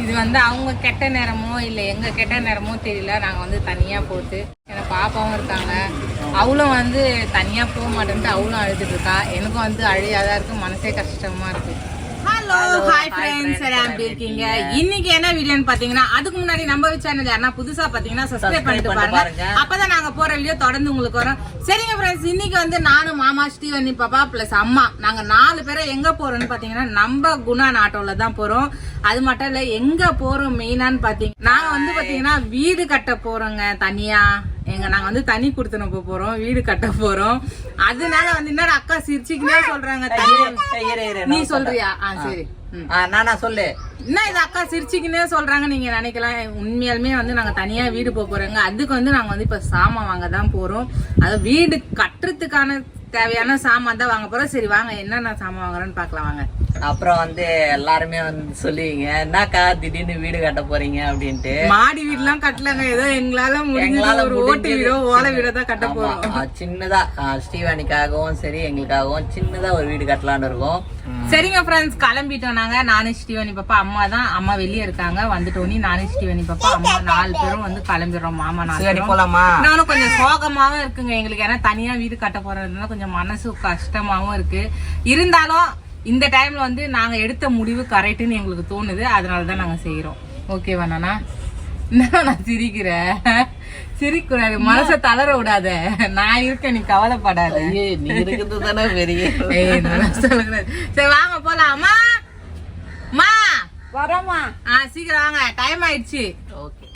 இது வந்து அவங்க கெட்ட நேரமோ இல்லை எங்கள் கெட்ட நேரமோ தெரியல. நாங்கள் வந்து தனியாக போட்டு எனக்கு பாப்பாவும் இருக்காங்க. அவளும் வந்து தனியாக போக மாட்டேன்ட்டு அவளும் அழுதுட்டு இருக்கா. எனக்கும் வந்து அழியாதான் இருக்குது மனசே கஷ்டமாக இருக்குது ஹலோ ஹாய் ஃப்ரெண்ட்ஸ் எல்லாம் எப்படி இருக்கீங்க? இன்னைக்கு என்ன வீடியோன்னு பாத்தீங்கன்னா அதுக்கு முன்னாடி நம்ம சேனல் யாரா புதுசா பாத்தீங்கன்னா சப்ஸ்கிரைப் பண்ணிட்டு பாருங்க. அப்பதான் நாங்க போற வீடியோ தொடர்ந்து உங்களுக்கு வரும். சரிங்க ஃப்ரெண்ட்ஸ் இன்னைக்கு வந்து நானும் மாமா ஸ்ரீவன்னி பாப்பா பிளஸ் அம்மா நாங்க நாலு பேரை எங்க போறோம்னு பாத்தீங்கன்னா நம்ம குணா ஆட்டோல தான் போறோம். அது மட்டும் இல்ல எங்க போறோம் மெயினான்னு பாத்தீங்க நாங்க வந்து பாத்தீங்கன்னா வீடு கட்ட போறோங்க தனியா. எங்க நாங்க வந்து தனி கொடுத்துன போக போறோம் வீடு கட்ட போறோம். அதனால வந்து என்னடா அக்கா சிரிச்சுக்கினே சொல்றாங்க நீ சொல்றியா? ஆ சரி. நானா சொல்லு. என்ன இது அக்கா சிரிச்சுக்கினே சொல்றாங்க நீங்க நினைக்கலாம். உண்மையாலுமே வந்து நாங்க தனியா வீடு போக போறோங்க. அதுக்கு வந்து நாங்க வந்து இப்ப சாமான் வாங்க தான் போறோம். அது வீடு கட்டுறதுக்கான தேவையான சாமான் தான் வாங்க போறோம். சரி வாங்க. என்னென்ன சாமான் வாங்குறோம்னு பார்க்கலாம் வாங்க. அப்புறம் வந்து எல்லாருமே வந்து சொல்லுவீங்க என்னக்கா திடீர்னு வீடு கட்ட போறீங்க? அப்படின்ட்டு. மாடி வீடுலாம் கட்டலங்க. ஏதோ எங்களால எங்களால ஒரு ஓட்டு வீடோ ஓலை வீடோ தான் கட்ட போறோம். சின்னதா ஸ்ரீவாணிக்காகவும் சரி எங்களுக்காகவும் சின்னதா ஒரு வீடு கட்டலாம்னு இருக்கோம். சரிங்க ஃப்ரெண்ட்ஸ் கிளம்பிட்டோம் நாங்க. நானும் ஸ்ரீவனி பாப்பா அம்மா தான். அம்மா வெளியே இருக்காங்க. வந்துட்டோனி நானும் ஸ்ரீவனி பாப்பா அம்மா நாலு பேரும் வந்து கிளம்பிடுறோம். மாமா நாலு போலாமா? நானும் கொஞ்சம் சோகமாவும் இருக்குங்க. எங்களுக்கு ஏன்னா தனியா வீடு கட்ட போறதுனால கொஞ்சம் மனசு கஷ்டமாவும் இருக்கு. இருந்தாலும் இந்த டைம்ல வந்து நாங்க எடுத்த முடிவு கரெக்ட்னு எங்களுக்கு தோணுது. அதனால தான் நாங்க செய்யறோம் ஓகேவா நானா? நான் சிரிக்கிறேன். சிரிக்கூடாது மனசை தளர விடாத. நான் இருக்கேன் நீ கவலைப்படாத. ஐயே, நீ இருக்கிறது தானே பெரிய. சரி வாங்க போலாம். அம்மா! அம்மா! வரமா ஆ சீக்கிரம் வாங்க. டைம் ஆயிடுச்சு. ஓகே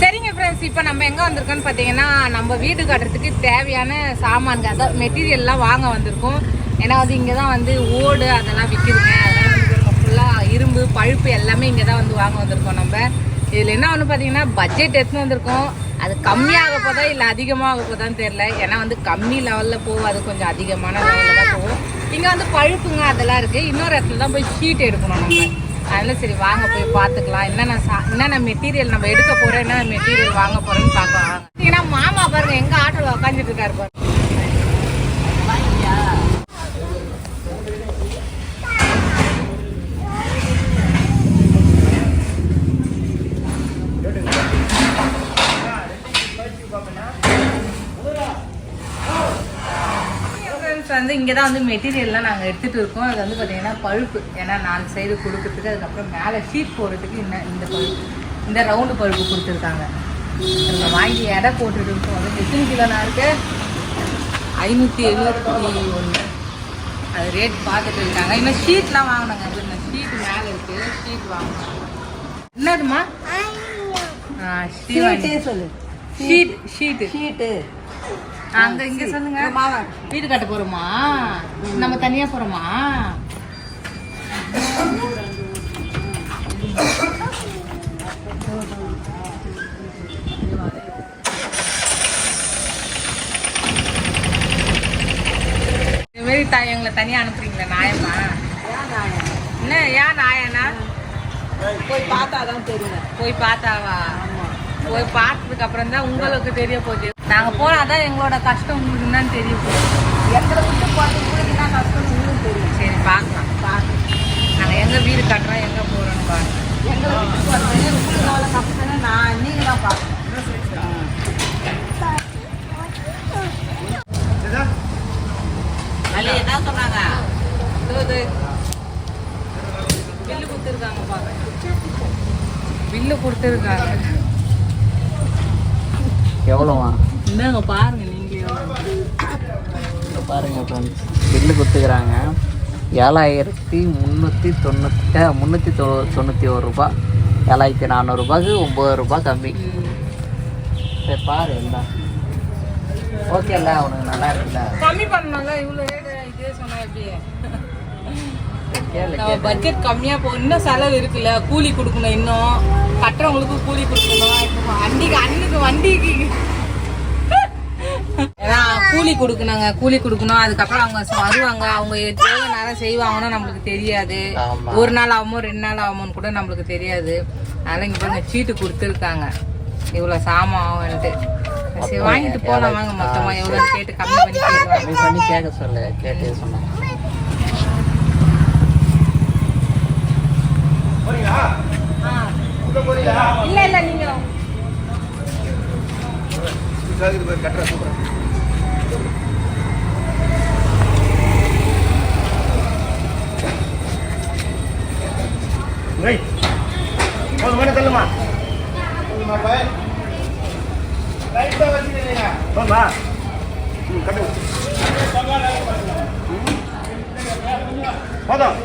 சரிங்க ஃப்ரெண்ட்ஸ் இப்போ நம்ம எங்கே வந்திருக்கோம்னு பார்த்தீங்கன்னா நம்ம வீடு கட்டுறதுக்கு தேவையான சாமான்கள் அதாவது மெட்டீரியல்லாம் வாங்க வந்திருக்கோம். ஏன்னா வந்து இங்கே தான் வந்து ஓடு அதெல்லாம் விற்கிதுங்க அதெல்லாம் ஃபுல்லாக இரும்பு பழுப்பு எல்லாமே இங்கே தான் வந்து வாங்க வந்திருக்கோம் நம்ம. இதில் என்ன ஒன்று பார்த்தீங்கன்னா பட்ஜெட் எடுத்துன்னு வந்திருக்கோம். அது கம்மியாக போதா இல்லை அதிகமாக போதான்னு தெரில ஏன்னா வந்து கம்மி லெவலில் போகும். அது கொஞ்சம் அதிகமான லெவலில் தான் போகும். இங்கே வந்து பழுப்புங்க அதெல்லாம் இருக்குது இன்னொரு இடத்துல தான் போய் ஷீட் எடுக்கணும் நம்ம. அதனால சரி வாங்க போய் பார்த்துக்கலாம். என்னென்ன சா என்னென்ன மெட்டீரியல் நம்ம எடுக்க போறோம் என்னென்ன மெட்டீரியல் வாங்க போறோம்னு பார்க்கலாம். ஏன்னா மாமா பாருங்க எங்க ஆட்டோல உட்காந்துட்டு இருக்காரு பாருங்க Friends வந்து இங்கே தான் வந்து மெட்டீரியல்லாம் நாங்கள் எடுத்துகிட்டு இருக்கோம். அது வந்து பார்த்தீங்கன்னா பழுப்பு. ஏன்னா நாலு சைடு கொடுக்கறதுக்கு அதுக்கப்புறம் மேலே ஷீட் போடுறதுக்கு இந்த இந்த பழுப்பு. இந்த ரவுண்டு பழுப்பு கொடுத்துருக்காங்க. நம்ம வாங்கி எடை போட்டுட்டு இருக்கோம். அது எத்தனை கிலோனா இருக்கு? ஐநூற்றி எழுபத்தி ஒன்று அது ரேட் பார்த்துட்டு இருக்காங்க. இன்னும் ஷீட்லாம் வாங்கினாங்க அது இந்த ஷீட் மேலே இருக்குது ஷீட் வாங்கணும். என்னதுமா ஆ சீட்டே சொல்லு. ஷீட் ஷீட்டு சீட்டு அங்க இங்க சொல்லுங்க. வீடு கட்ட போறோமா? நம்ம தனியா போறோமா? இது மாதிரி த எங்களை தனியா அனுப்புறீங்களா நாயம்மா? என்ன ஏன் நாயனா? போய் பார்த்தாதான் தெரியும். போய் பார்த்தாவா? போய் பார்த்ததுக்கு அப்புறம் தான் உங்களுக்கு தெரிய போகுது. நாங்க போனாதான் எங்களோட கஷ்டம் உங்களுக்கு என்னன்னு தெரிய போகுது எங்களை விட்டு போறது உங்களுக்கு என்ன கஷ்டம் உங்களுக்கு தெரியும் சரி பார்க்கலாம் பார்க்கலாம் நாங்க எங்க வீடு கட்டுறோம் எங்க போறோம்னு பாருங்க எங்களை விட்டு போறது உங்களுக்கு எவ்வளோ கஷ்டம் நான் நீங்க தான் பார்க்கணும் அது என்ன சொன்னாங்க இதோ இது. பில்லு கொடுத்துருக்காங்க பாருங்க பில்லு கொடுத்துருக்காங்க எவ்வளோவா இந்தாங்க பாருங்க நீங்களே இங்க பாருங்க ஃப்ரெண்ட்ஸ் பில்லு கொடுத்துக்கிறாங்க. ஏழாயிரத்தி முந்நூற்றி தொண்ணூற்றி முந்நூற்றி தொ தொண்ணூற்றி ஒரு ரூபா. ஏழாயிரத்தி நானூறுரூபாக்கு ஒம்பது ரூபாய் கம்மி. சரி பாரு எல்லாம் ஓகேல்ல உனக்கு நல்லா இருக்குல்ல? கம்மி பண்ணணும்ல இவ்வளோ இதே சொன்னா எப்படி? பட்ஜெட் கம்மியா போ இன்னும் செலவு இருக்குல்ல கூலி கொடுக்கணும் இன்னும். கட்டுறவங்களுக்கு கூலி கொடுக்கணும். இப்போ வண்டிக்கு அன்னைக்கு வண்டிக்கு ஏன்னா கூலி கொடுக்கணுங்க கூலி கொடுக்கணும். அதுக்கப்புறம் அவங்க வருவாங்க. அவங்க எவ்வளோ நேரம் செய்வாங்கன்னு நம்மளுக்கு தெரியாது. ஒரு நாள் ஆகுமோ ரெண்டு நாள் ஆகுமோன்னு கூட நம்மளுக்கு தெரியாது. அதனால இங்க பாருங்க சீட்டு கொடுத்துருக்காங்க. இவ்வளோ சாமான் ஆகும்ன்ட்டு சரி வாங்கிட்டு போலாம். வாங்க மொத்தமா எவ்வளோன்னு கேட்டு கம்மி பண்ணி கம்மி பண்ணி கேட்க சொல்லு. கேட்டு சொன்னேன் இல்ல இல்ல நீங்க போதுமான போதுமா ம் கட்டு. போதும்.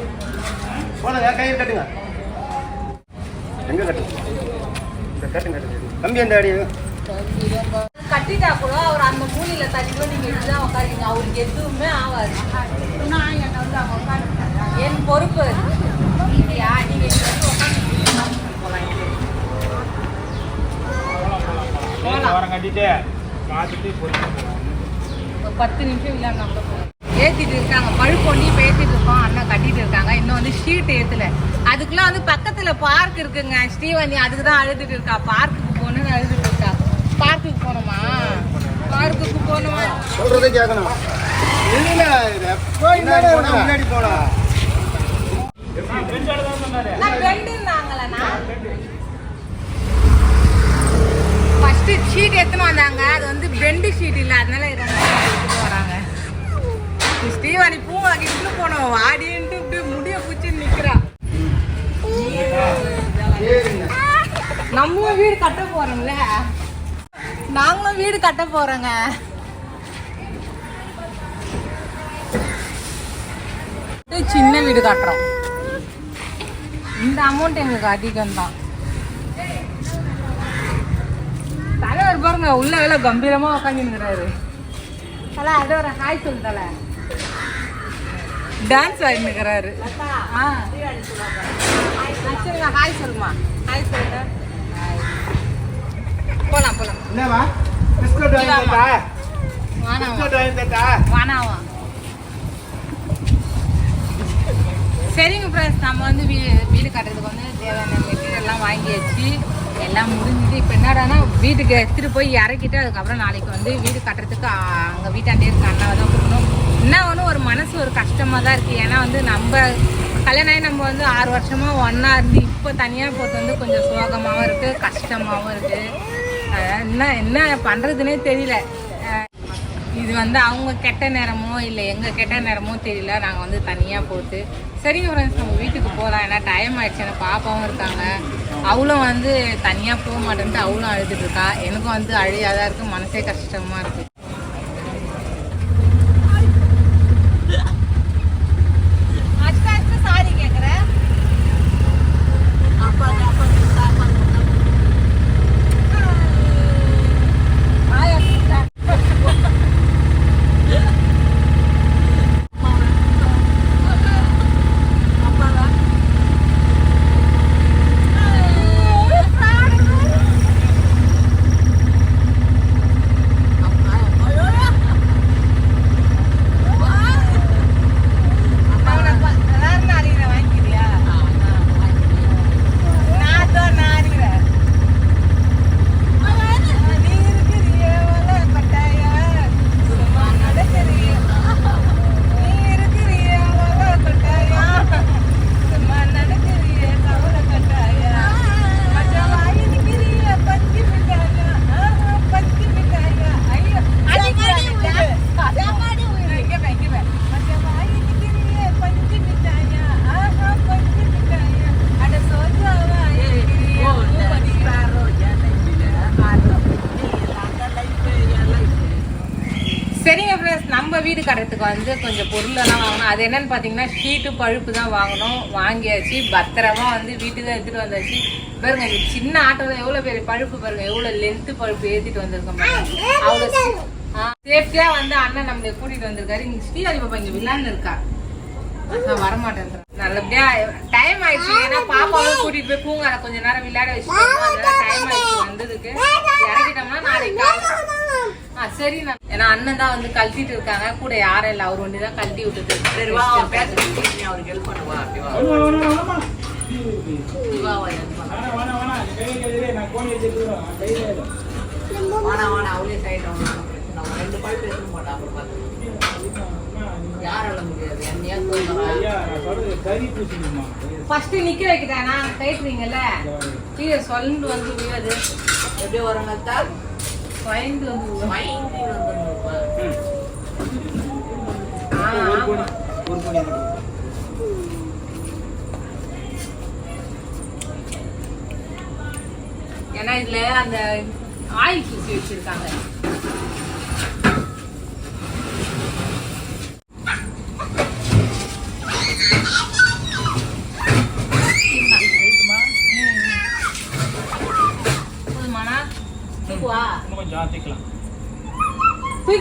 போதுங்க கையில் கட்டுங்க எங்க கட்டு? இந்த கட்டுங்க கட்டுங்க கம்பி எந்த அடி? கட்டிட்டா கூட அவர் அந்த மூலையில தள்ளிட்டு நீங்க இப்படிதான் உட்காருங்க அவருக்கு எதுவுமே ஆகாது. நான் என்ன வந்து அவங்க உட்காந்துருக்காங்க என் பொறுப்பு. இல்லையா? நீங்க உட்காந்து போலாம். போலாம். ஒரு பத்து நிமிஷம் இல்லாம நம்ம போகலாம். ஏத்திட்டு இருக்காங்க. பழுப்பொண்டி இப்ப ஏத்திட்டு இருக்கோம். அண்ணா கட்டிட்டு இருக்காங்க. இன்னும் வந்து ஷீட் ஏத்துல. அதுக்குலாம் வந்து பக்கத்துல பார்க் இருக்குங்க. ஸ்ரீவனி அதுக்கு தான் அழுதுட்டு இருக்கா. பார்க்குக்கு போகணும்னு அழுதுட்டு இருக்கா. பார்க்குக்கு போகணுமா? பார்க்குக்கு போகணுமா? சொல்றதை கேட்கணும் இல்ல முன்னாடி போனா? வந்தாங்க அது வந்து பெண்டு ஷீட் இல்லை. அதனால இதை வராங்க. ஸ்ரீவாணி பூ வாங்கிட்டு போனோம். வாடின்ட்டு இப்படி முடிய பிடிச்சி நிக்கிறா. நம்மளும் வீடு கட்ட போறோம்ல. நாங்களும் வீடு கட்ட போறோங்க. சின்ன வீடு கட்டுறோம். இந்த அமௌண்ட் எங்களுக்கு அதிகம் தான் தலைவர் பாருங்க உள்ள வேலை கம்பீரமா உட்காந்துருக்கிறாரு தலை அது ஒரு ஹாய் சொல்லு தலை. டான்ஸ் ஆடினுக்கிறாரு ஹாய் சொல்லுமா. ஹாய் சொல்லுங்க. போலாம் போலாம். என்னவா பிஸ்கட் வானாவா சரிங்க ஃப்ரெண்ட்ஸ் நம்ம வந்து வீ வீடு கட்டுறதுக்கு வந்து தேவையான மெட்டீரியல்லாம் வாங்கியாச்சு எல்லாம் முடிஞ்சுது இப்போ என்னடானா வீட்டுக்கு எடுத்துகிட்டு போய் இறக்கிட்டு அதுக்கப்புறம் நாளைக்கு வந்து வீடு கட்டுறதுக்கு அங்கே வீட்டாண்டே இருக்க அண்ணாவை தான் கொடுக்கணும் என்ன ஒன்று ஒரு மனசு ஒரு கஷ்டமாக தான் இருக்குது ஏன்னா வந்து நம்ம கல்யாணம் ஆகி நம்ம வந்து ஆறு வருஷமாக ஒன்றா இருந்து இப்போ தனியாக போகிறது வந்து கொஞ்சம் சோகமாகவும் இருக்குது கஷ்டமாகவும் இருக்குது என்ன என்ன பண்ணுறதுனே தெரியல. இது வந்து அவங்க கெட்ட நேரமோ இல்லை எங்கள் கெட்ட நேரமோ தெரியல. நாங்கள் வந்து தனியாக போட்டு சரிங்க ஃப்ரெண்ட்ஸ் நம்ம வீட்டுக்கு போகலாம் ஏன்னா டைம் ஆயிடுச்சு. எனக்கு பாப்பாவும் இருக்காங்க. அவளும் வந்து தனியாக போக மாட்டேன்ட்டு அவளும் அழுதுட்டு இருக்கா. எனக்கும் வந்து அழியாக தான் இருக்குது மனசே கஷ்டமாக இருக்குது நம்ம வீடு கட்டுறதுக்கு வந்து கொஞ்சம் பொருளெல்லாம் வாங்கணும். அது என்னன்னு பார்த்தீங்கன்னா ஷீட்டு பழுப்பு தான் வாங்கணும். வாங்கியாச்சு. பத்திரமா வந்து வீட்டுக்கு எடுத்துட்டு வந்தாச்சு. பாருங்க இது சின்ன ஆட்டோவில் எவ்வளோ பெரிய பழுப்பு பாருங்க எவ்வளோ லென்த்து பழுப்பு ஏற்றிட்டு வந்திருக்கோம் அவ்வளோ சேஃப்டியா வந்து அண்ணன் நம்மளை கூட்டிட்டு வந்திருக்காரு. இங்க ஸ்ரீஹரி பாப்பா இங்க வில்லான்னு இருக்கா? நான் வரமாட்டேன் நல்லபடியா டைம் ஆயிடுச்சு. ஏன்னா பாப்பாவும் கூட்டிட்டு போய் பூங்கார கொஞ்ச நேரம் விளையாட வச்சுட்டு அதனால டைம் ஆயிடுச்சு வந்ததுக்கு. இறக்கிட்டோம்னா நாளைக்கு ஆ சரி நான் ஏன்னா அண்ணன் தான் வந்து கழட்டிட்டு இருக்காங்க. கூட யாரும் இல்லை. அவர் ஒண்டி தான் கழட்டி விட்டுட்டு சரி வா நீ அவருக்கு ஹெல்ப் பண்ணுவா. வாடா வாடா. அவளே சைடு நம்ம ரெண்டு பால் பேச மாட்டோம் அப்புறம் பார்த்து யாரால முடியாது. என்னையா தோணுறா? ஃபர்ஸ்ட் நிக்க வைக்கிறேன் நான் கைட்டுறீங்கல்ல கீழே சொல்லிட்டு வந்து விழுது எப்படி பயந்து ஏன்னா இதுல அந்த ஆயில் பூசி வச்சிருக்காங்க.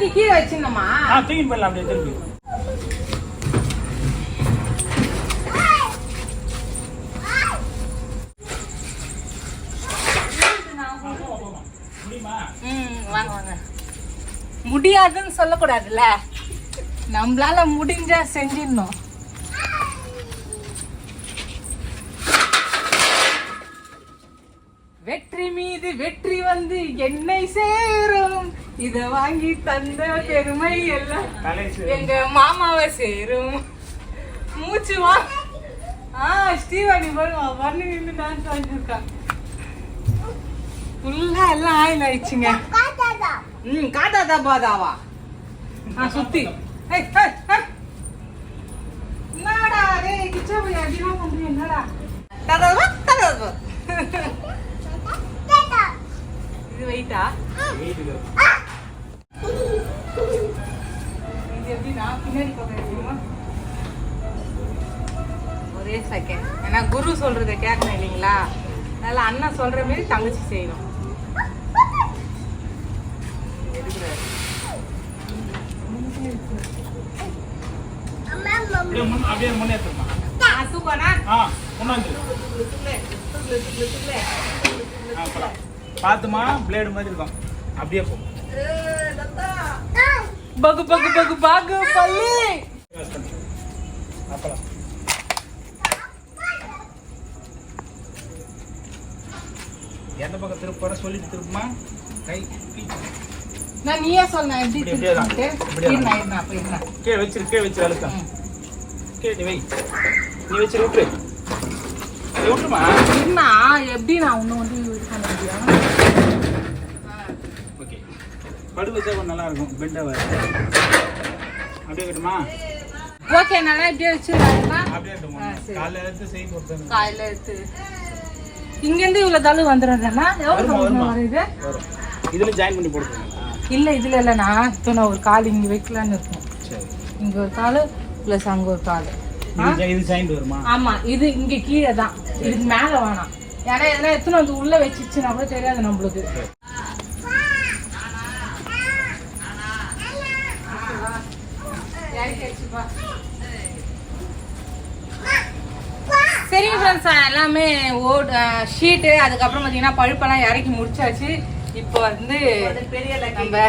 தூக்கி கீழே வச்சிருந்தோமா ஆ தூக்கி போயிடலாம் அப்படியே திருப்பி. முடியாதுன்னு சொல்லக்கூடாதுல்ல? நம்மளால முடிஞ்சா செஞ்சிடணும். வெற்றி மீது வெற்றி வந்து என்னை சேரும். இத வாங்கி தந்த பெருமை எல்லாம் எங்க மாமாவை சேரும். மூச்சு வா. ஆ ஸ்ரீவாணி பாருங்க பண்ணி நின்று டான்ஸ் ஆடிருக்கா ஃபுல்லா எல்லாம் ஆயில் ஆயிடுச்சுங்க. ம் காட்டாதா பாதாவா? ஆ சுத்தி. என்னடா டேய் கிச்சா போய் அடிலாம் பண்றீங்க என்னடா? தடவா தடவா. இது வெயிட்டா ஒரே செகண்ட் ஏன்னா குரு சொல்றதை கேட்கணும் இல்லைங்களா? அதனால அண்ணன் சொல்ற மாதிரி தங்கச்சி செய்யணும். அப்படியே முன் அப்படியே முன்னேற்றமா பார்த்துமா பிளேடு மாதிரி இருக்கும். அப்படியே போ. பகு பகு பகு பாகு அப்பலாம் எந்த பக்கம் திருப்ப சொல்லிட்டு திருப்புமா? கை கீ. நான் நீயே சொல் நான் எப்படி. திருப்பிட்டு. இருந்தேன் இருந்தேன் அப்ப இருந்தேன் கீழே வச்சிரு கீழே வச்சு அழுத்தா ம். கீழே நீ வை. நீ வச்சு விட்டு நீ விட்டுமா இருந்தா எப்படி நான் ஒண்ணு வந்து இது பண்ண முடியும்? படு வச்சா கொஞ்சம் நல்லா இருக்கும் பெண்டாக அப்படியே கட்டுமா ஓகே நல்லா இப்படியே வச்சிருக்காங்களா அப்படியே. காலைல எடுத்து செய்ய கொடுத்தாங்க காலையில எடுத்து. இங்க இருந்து இவ்வளவு தள்ளு வந்துடுறேன்னா எவ்வளவு. வருது இதில் ஜாயின் பண்ணி போட்டுருங்களா இல்ல இதுல இப்போ நான் ஒரு கால் இங்க வைக்கலான்னு இருக்கேன் சரி. இங்க ஒரு கால் பிளஸ் அங்க ஒரு கால். இது ஜா- இது ஜாயிண்ட் வருமா? ஆமா இது இங்க கீழே தான் இதுக்கு மேல வேணாம். ஏன்னா எதனா எத்தனை வந்து உள்ள வச்சிச்சுன்னா கூட தெரியாது நம்மளுக்கு. சரி ஃப்ரெண்ட்ஸ் எல்லாமே ஓடு ஷீட்டு அதுக்கப்புறம் பார்த்தீங்கன்னா பழுப்பெல்லாம் இறக்கி முடிச்சாச்சு. இப்போ வந்து பெரிய நம்ம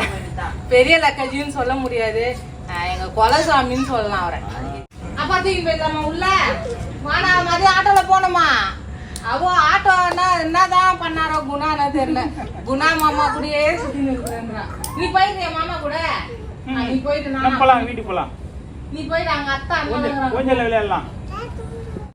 பெரிய லக்கஜின்னு சொல்ல முடியாது. எங்க குலசாமின்னு சொல்லலாம் அவரை. அப்பா தூக்கி போயிடலாமா உள்ள வாடா மதியம் ஆட்டோல போனோமா அவ ஆட்டோ என்ன என்னதான் பண்ணாரோ குணான்னு தெரியல. குணா மாமா கூடயே சுத்தி நீ போயிருக்கிய மாமா கூட. நீ போயிட்டு போலாம் வீட்டுக்கு போலாம். நீ போயிட்டு அங்க அத்தா. கொஞ்சம் விளையாடலாம்.